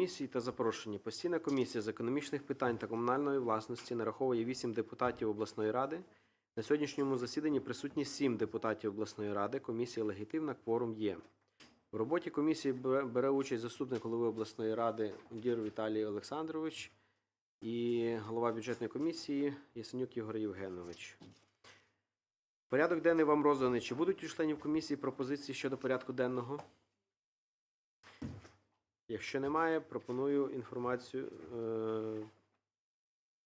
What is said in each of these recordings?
комісії та запрошені. Постійна комісія з економічних питань та комунальної власності нараховує 8 депутатів обласної ради. На сьогоднішньому засіданні присутні 7 депутатів обласної ради. Комісія легітимна, кворум є. В роботі комісії бере участь заступник голови обласної ради Дір Віталій Олександрович і голова бюджетної комісії Ясенюк Ігор Євгенович. Порядок денний вам розданий. Чи будуть у членів комісії пропозиції щодо порядку денного? Якщо немає, пропоную інформацію. Е,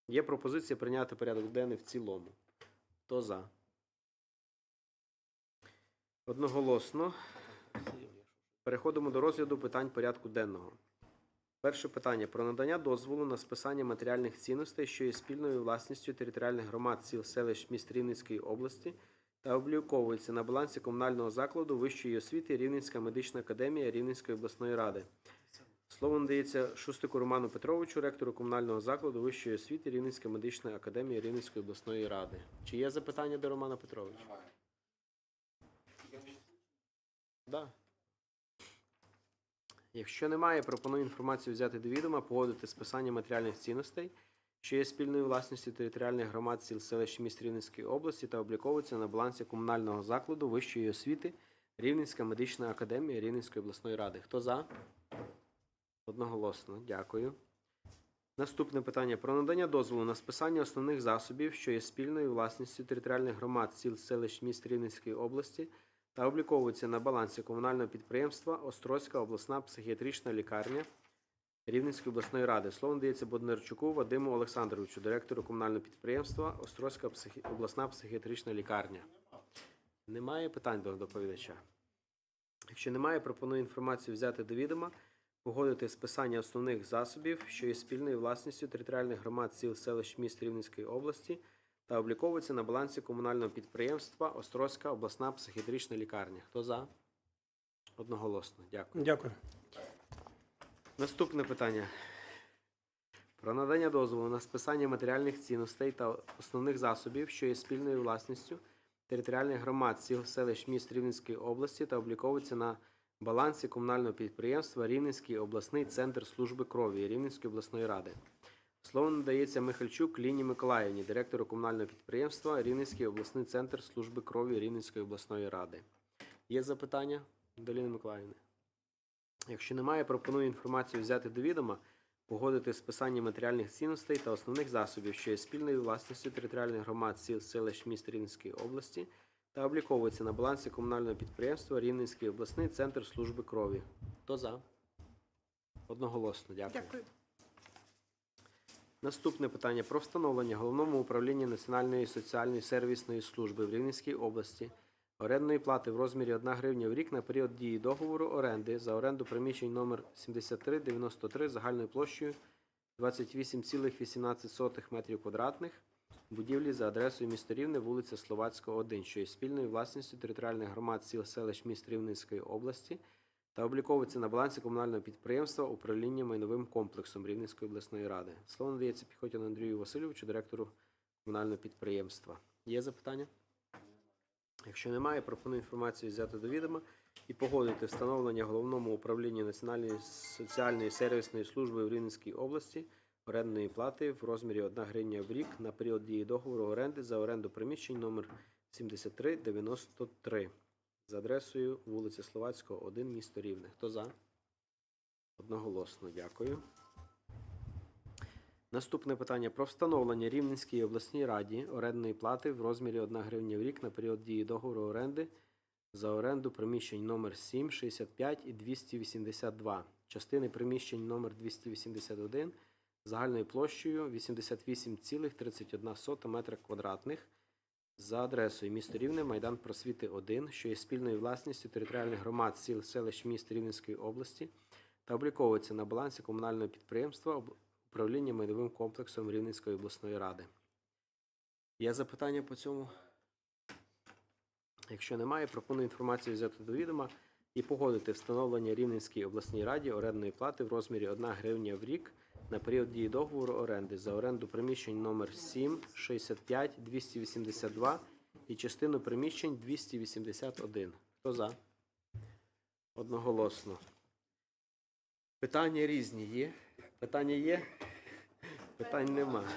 є пропозиція прийняти порядок денний в цілому. Хто за? Одноголосно. Переходимо до розгляду питань порядку денного. Перше питання про надання дозволу на списання матеріальних цінностей, що є спільною власністю територіальних громад сіл селищ міст Рівненської області та обліковується на балансі комунального закладу вищої освіти Рівненська медична академія Рівненської обласної ради. Слово надається Шустику Роману Петровичу, ректору комунального закладу вищої освіти Рівненська медична академія Рівненської обласної ради. Чи є запитання до Романа Петровича? Да. Якщо немає, пропоную інформацію взяти до відома, погодити списання матеріальних цінностей, що є спільною власністю територіальних громад сіл селищ міст Рівненської області та обліковується на балансі комунального закладу вищої освіти Рівненська медична академія Рівненської обласної ради. Хто за? Одноголосно. Дякую. Наступне питання про надання дозволу на списання основних засобів, що є спільною власністю територіальних громад сіл селищ міст Рівненської області та обліковується на балансі комунального підприємства Острозька обласна психіатрична лікарня Рівненської обласної ради. Слово надається Боднарчуку Вадиму Олександровичу, директору комунального підприємства Острозька психі... обласна психіатрична лікарня. Немає питань до доповідача. Якщо немає, пропоную інформацію взяти до відома, погодити списання основних засобів, що є спільною власністю територіальних громад сіл селищ міст Рівненської області та обліковується на балансі комунального підприємства Острозька обласна психіатрична лікарня. Хто за? Одноголосно. Дякую. Дякую. Наступне питання. Про надання дозволу на списання матеріальних цінностей та основних засобів, що є спільною власністю територіальних громад сіл селищ міст Рівненської області та обліковується на балансі комунального підприємства Рівненський обласний центр служби крові Рівненської обласної ради. Слово надається Михальчук Ліні Миколаївні, директору комунального підприємства Рівненський обласний центр служби крові Рівненської обласної ради. Є запитання до Ліни Миколаївни? Якщо немає, пропоную інформацію взяти до відома, погодити списання матеріальних цінностей та основних засобів, що є спільною власністю територіальних громад сіл селищ міст Рівненської області та обліковується на балансі комунального підприємства Рівненський обласний центр служби крові. Хто за? Одноголосно, дякую. Дякую. Наступне питання про встановлення головному управлінні Національної соціальної сервісної служби в Рівненській області орендної плати в розмірі 1 гривня в рік на період дії договору оренди за оренду приміщень номер 7393 загальною площею 28,18 метрів квадратних будівлі за адресою місто Рівне, вулиця Словацька, 1, що є спільною власністю територіальних громад сіл селищ міст Рівненської області та обліковується на балансі комунального підприємства управління майновим комплексом Рівненської обласної ради. Слово надається Піхотіну Андрію Васильовичу, директору комунального підприємства. Є запитання? Якщо немає, пропоную інформацію взяти до відома і погодити встановлення головному управлінню Національної соціальної сервісної служби в Рівненській області орендної плати в розмірі 1 гривня в рік на період дії договору оренди за оренду приміщень номер 7393 за адресою вулиця Словацького, 1, місто Рівне. Хто за? Одноголосно, дякую. Наступне питання про встановлення Рівненській обласній раді орендної плати в розмірі 1 гривня в рік на період дії договору оренди за оренду приміщень номер 7, 65 і 282, частини приміщень номер 281 загальною площею 88,31 метра квадратних за адресою місто Рівне, Майдан Просвіти 1, що є спільною власністю територіальних громад сіл селищ міст Рівненської області та обліковується на балансі комунального підприємства управління майновим комплексом Рівненської обласної ради. Є запитання по цьому? Якщо немає, пропоную інформацію взяти до відома і погодити встановлення Рівненській обласній раді орендної плати в розмірі 1 гривня в рік на період дії договору оренди за оренду приміщень номер 7, 65, 282 і частину приміщень 281. Хто за? Одноголосно. Питання різні є. Питання є? Питань нема.